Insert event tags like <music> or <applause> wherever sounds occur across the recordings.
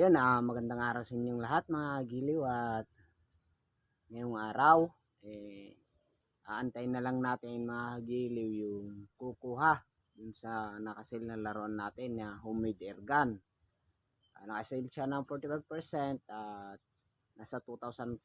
Ayan, ah, magandang araw sa inyong lahat mga giliw at ngayong araw, eh, aantayin na lang natin mga giliw yung kukuha dun sa nakasil na laruan natin na homemade air gun. Ah, nakasil siya ng 45% at nasa 2,500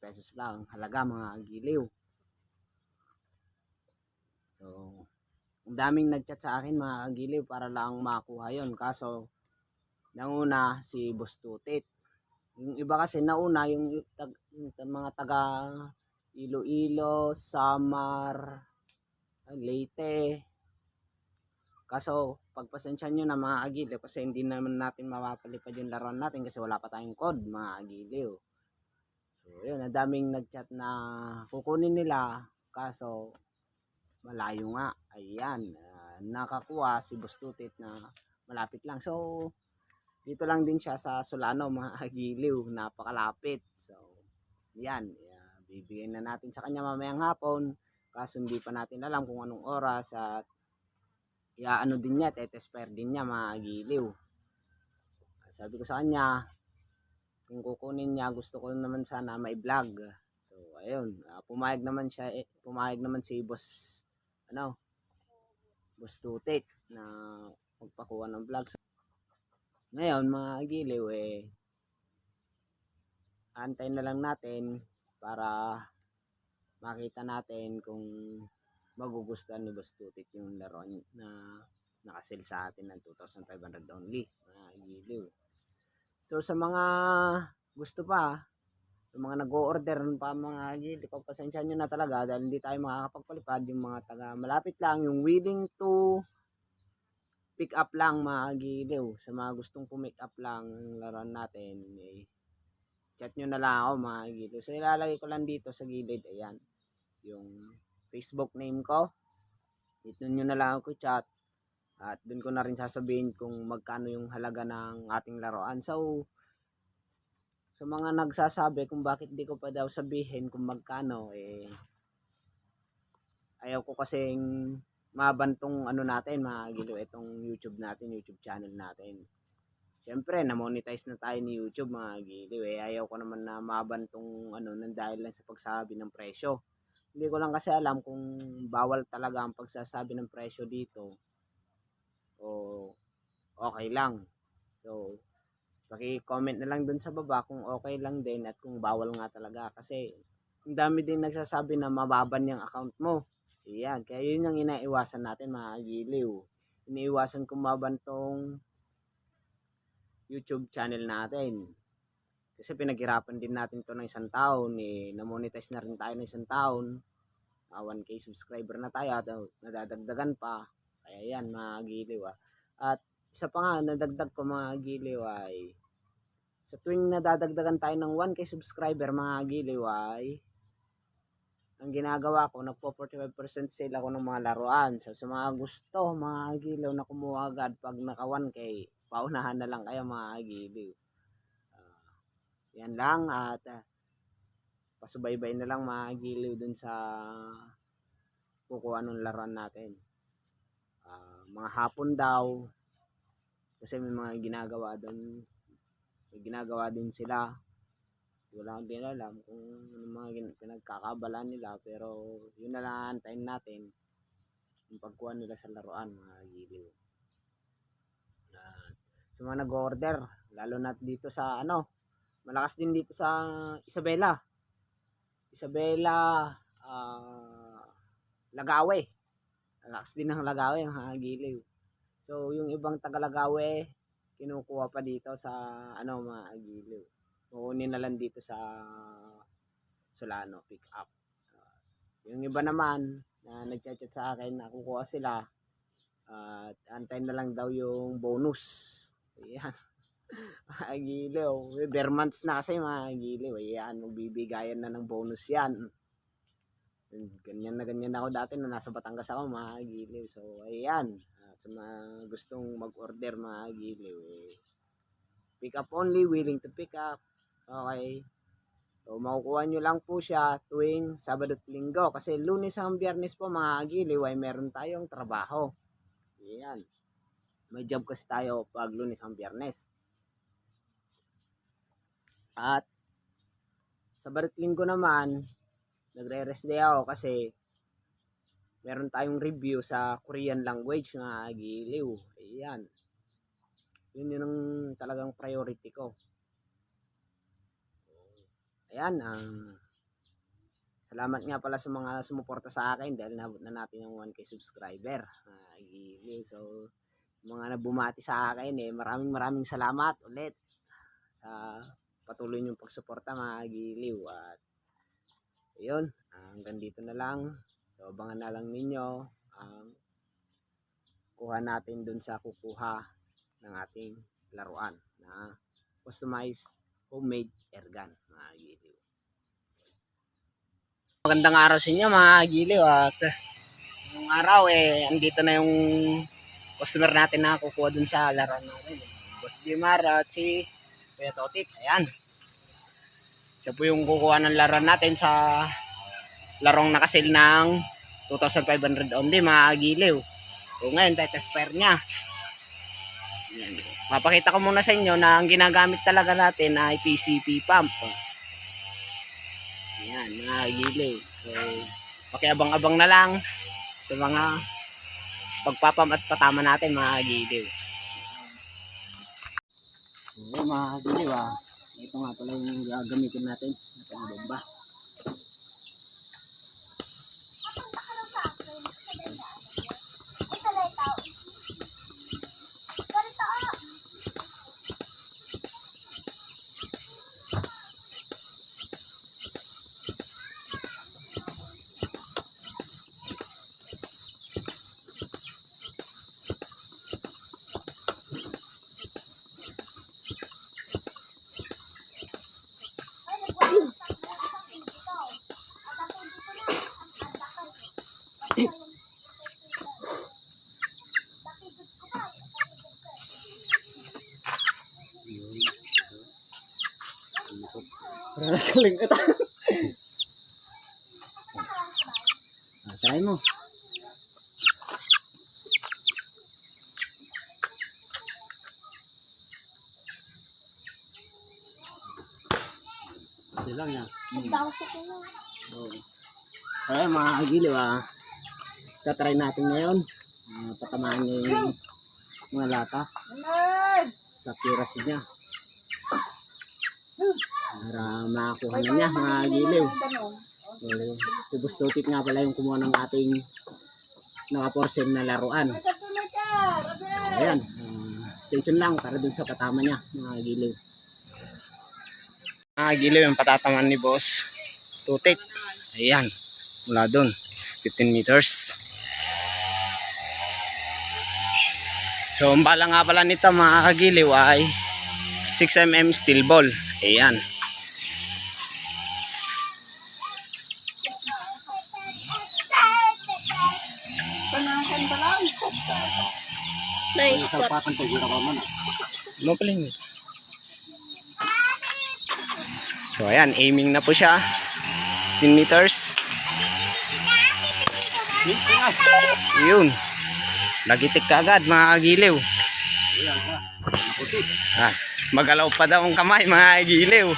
pesos lang ang halaga mga giliw. So, ang daming nagchat sa akin mga giliw para lang makuha yon kaso Nanguna si Boss Tutit. Yung iba kasi nauna yung, tag, yung mga taga Iloilo, Samar, Leyte. Kaso pagpasensya nyo na mga agiliw kasi hindi naman natin mapapalipad yung laruan natin kasi wala pa tayong code mga agiliw. So yun, ang daming nagchat na kukunin nila kaso malayo nga. Ayan, ah, nakakuha si Boss Tutit na malapit lang. So dito lang din siya sa Solano mga <laughs> napakalapit. So yan. Yeah, bibigyan na natin sa kanya mamayang hapon. Kaso hindi pa natin alam kung anong oras at ya ano din niya tetespire din niya mga sabi ko sa kanya kung kukunin niya gusto ko naman sana may vlog. So ayun. Ah, pumayag naman siya eh, pumayag naman si boss ano boss tutik na magpakuha ng vlog ngayon, mga agiliw, eh, antayin na lang natin para makita natin kung magugustuhan ni Boss Tutik yung laruan na nakasil sa atin ng 2,500 only, mga agiliw. So, sa mga gusto pa, yung mga nag-o-order pa mga agiliw, pagpasensya nyo na talaga dahil hindi tayo makakapagpalipad yung mga taga malapit lang, yung willing to pick up lang mga giliw. Sa mga gustong pumick up lang ang laruan natin, eh, chat nyo na lang ako mga giliw. So ilalagay ko lang dito sa gilid, ayan, yung Facebook name ko. Dito nyo na lang ako chat. At dun ko na rin sasabihin kung magkano yung halaga ng ating laruan. So, sa mga nagsasabi kung bakit di ko pa daw sabihin kung magkano, eh, ayaw ko kasing mabantong ano natin, mga giliw, itong YouTube natin, YouTube channel natin. Siyempre, na-monetize na tayo ni YouTube, mga giliw. Eh, ayaw ko naman na mabantong ano, nang dahil lang sa pagsabi ng presyo. Hindi ko lang kasi alam kung bawal talaga ang pagsasabi ng presyo dito o okay lang. So, paki-comment na lang dun sa baba kung okay lang din at kung bawal nga talaga. Kasi, ang dami din nagsasabi na mababan yung account mo. Yan, kaya yun yung inaiwasan natin mga giliw. Iniiwasan kung mabantong YouTube channel natin. Kasi pinaghirapan din natin to ng isang taon. Eh, na-monetize na rin tayo ng isang taon. Uh, 1k subscriber na tayo at uh, nadadagdagan pa. Kaya yan mga giliw. Ah. At isa pa nga, nadagdag ko mga giliw ay sa tuwing nadadagdagan tayo ng 1k subscriber mga giliw ay ang ginagawa ko, nagpo 45% sale ako ng mga laruan. So, sa mga gusto, mga agilaw na kumuha agad pag naka 1K, paunahan na lang kayo mga agiliw. Uh, yan lang at uh, pasubaybay na lang mga agiliw dun sa kukuha ng laruan natin. Uh, mga hapon daw, kasi may mga ginagawa doon, may ginagawa din sila wala akong din alam kung ano mga pinagkakabalan nila pero yun na lang antayin natin yung pagkuha nila sa laruan mga giliw uh, sa mga nag-order lalo na dito sa ano malakas din dito sa Isabela. Isabela uh, Lagawe. Malakas din ng Lagawe mga giliw so yung ibang taga Lagawe kinukuha pa dito sa ano mga giliw kukunin na lang dito sa Solano pick up. Uh, yung iba naman na nagchat-chat sa akin na kukuha sila at uh, antayin na lang daw yung bonus. Ayan. <laughs> Mga giliw bare months na kasi mga giliw ayan magbibigayan na ng bonus yan. Ganyan na ganyan ako dati na nasa Batangas ako mga giliw so ayan. Uh, sa mga gustong mag-order mga giliw eh, pick up only willing to pick up Okay. So, makukuha nyo lang po siya tuwing Sabado at Linggo. Kasi lunes hanggang biyernes po mga agiliw ay meron tayong trabaho. Yan. May job kasi tayo pag lunes hanggang biyernes. At sa balik linggo naman, nagre-rest day ako kasi meron tayong review sa Korean language na giliw. Ayan. Yun yun ang talagang priority ko. Ayan, ang salamat nga pala sa mga sumuporta sa akin dahil nabot na natin yung 1k subscriber. Giliw. So, mga nabumati sa akin eh, maraming maraming salamat ulit sa patuloy niyong pagsuporta mga giliw. At yun, hanggang dito na lang. So, abangan na lang ninyo ang kuha natin dun sa kukuha ng ating laruan na customized homemade airgun mga giliw. Magandang araw sa inyo mga giliw at yung araw eh andito na yung customer natin na kukuha dun sa laruan natin. Boss Jimar at si Kuya Totik. Ayan. Siya po yung kukuha ng laruan natin sa larong nakasil ng 2,500 only mga giliw. So ngayon, test pair niya. Ayan. Mapakita ko muna sa inyo na ang ginagamit talaga natin ay PCP pump. Ayan, mga giliw. So, pakiabang-abang na lang sa mga pagpapam at patama natin mga giliw. So, mga giliw ah. Ito nga pala yung gagamitin natin. Ito ang bomba. Para nakalingat. ah, try mo. Ito lang yan. Hmm. Oo. Kaya mga agiliw ah. Tatry natin ngayon. Uh, patamaan niya yung mga lata sa accuracy niya. Para makakuha na niya mga agiliw. So, si Bustotit nga pala yung kumuha ng ating nakaporsen na laruan. Ayan. ah, stay tuned lang para dun sa patama niya mga agiliw. Mga agiliw yung patataman ni boss. Tutik. Ayan. Mula dun. 15 meters. So, ang bala nga pala nito mga kagiliw ay 6mm steel ball. Ayan. Nice spot. Ano pala yun? So, ayan. Aiming na po siya. 10 meters. Yun. Lagitik ka agad mga kagiliw. Ah, magalaw pa daw ang kamay mga kagiliw.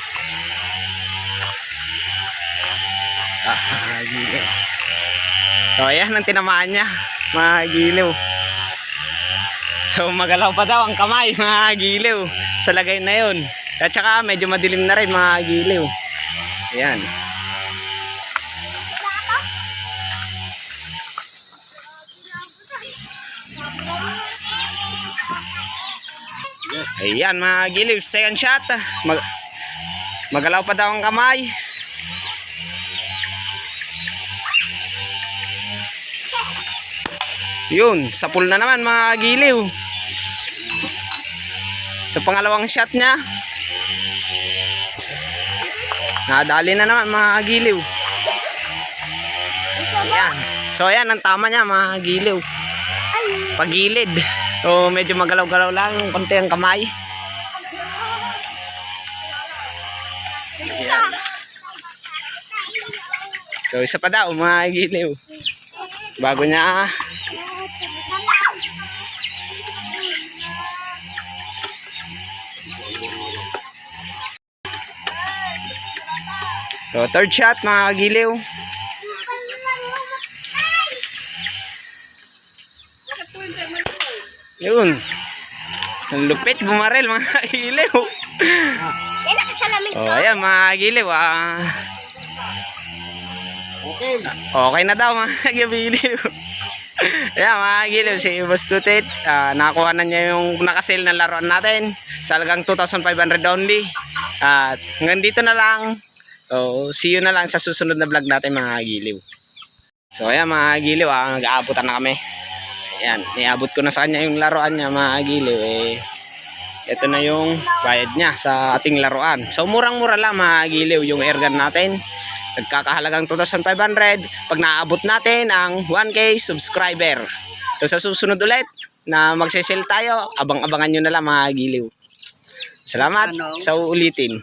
Ah, mga kagiliw. So, ayan ang tinamaan niya mga kagiliw. So magalaw pa daw ang kamay mga giliw sa lagay na yun. At saka medyo madilim na rin mga giliw. Ayan. Ayan mga giliw, second shot. Mag magalaw pa daw ang kamay. Yun, sa pool na naman mga giliw. Sa pangalawang shot niya. Nadali na naman mga giliw. Ayan. So ayan, ang tama niya mga giliw. Pagilid. So medyo magalaw-galaw lang yung konti ang kamay. Ayan. So isa pa daw mga giliw. Bago niya So, third shot mga kagiliw. Yun. Ang lupit bumarel mga kagiliw. Yan ang kasalamin Oh, ayan mga kagiliw. Ah. Okay. Okay na daw mga kagiliw. Ayan mga kagiliw, si Boss Tutit, ah, nakakuha na niya yung nakasale na laruan natin. Sa halagang 2,500 only. At hanggang dito na lang. So, see you na lang sa susunod na vlog natin mga kagiliw. So ayan mga kagiliw, ah, nag-aabutan na kami. Ayan, niabot ko na sa kanya yung laruan niya mga kagiliw. Eh, ito na yung bayad niya sa ating laruan. So murang-mura lang mga kagiliw yung airgun natin. Nagkakahalagang 2,500 pag naabot natin ang 1K subscriber. So sa susunod ulit na magsisale tayo, abang-abangan nyo na lang mga giliw. Salamat sa uulitin.